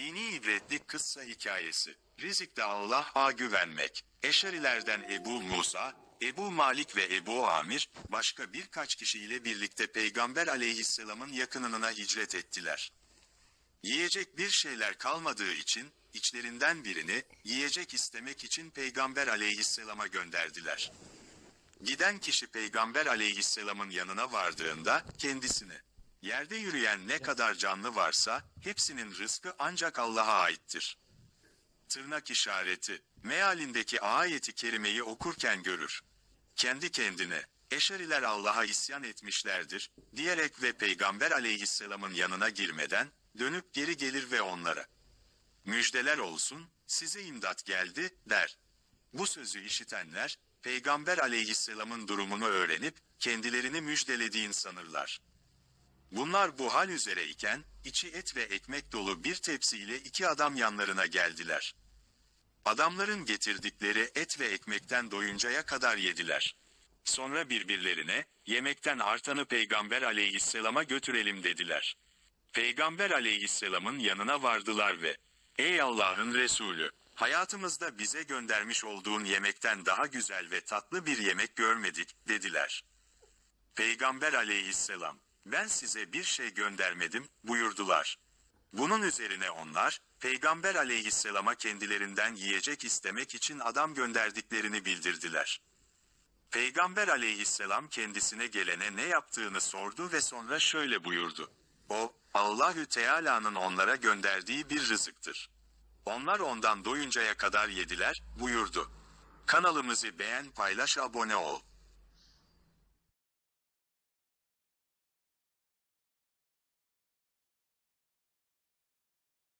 Dini ibretli kıssa hikayesi. Rizikte Allah'a güvenmek. Eşarilerden Ebu Musa, Ebu Malik ve Ebu Amir, başka birkaç kişiyle birlikte Peygamber aleyhisselamın yakınına hicret ettiler. Yiyecek bir şeyler kalmadığı için, içlerinden birini, yiyecek istemek için Peygamber aleyhisselama gönderdiler. Giden kişi Peygamber aleyhisselamın yanına vardığında, kendisine, yerde yürüyen ne kadar canlı varsa, hepsinin rızkı ancak Allah'a aittir. Tırnak işareti, mealindeki ayeti kerimeyi okurken görür. Kendi kendine, Eşariler Allah'a isyan etmişlerdir, diyerek ve Peygamber aleyhisselamın yanına girmeden, dönüp geri gelir ve onlara, müjdeler olsun, size imdat geldi, der. Bu sözü işitenler, Peygamber aleyhisselamın durumunu öğrenip, kendilerini müjdelediğin sanırlar. Bunlar bu hal üzereyken, içi et ve ekmek dolu bir tepsiyle iki adam yanlarına geldiler. Adamların getirdikleri et ve ekmekten doyuncaya kadar yediler. Sonra birbirlerine, yemekten artanı Peygamber aleyhisselama götürelim dediler. Peygamber aleyhisselamın yanına vardılar ve, Ey Allah'ın Resulü! Hayatımızda bize göndermiş olduğun yemekten daha güzel ve tatlı bir yemek görmedik, dediler. Peygamber aleyhisselam, ben size bir şey göndermedim, buyurdular. Bunun üzerine onlar, Peygamber aleyhisselama kendilerinden yiyecek istemek için adam gönderdiklerini bildirdiler. Peygamber aleyhisselam kendisine gelene ne yaptığını sordu ve sonra şöyle buyurdu. O, Allahü Teala'nın onlara gönderdiği bir rızıktır. Onlar ondan doyuncaya kadar yediler, buyurdu. Kanalımızı beğen paylaş abone ol.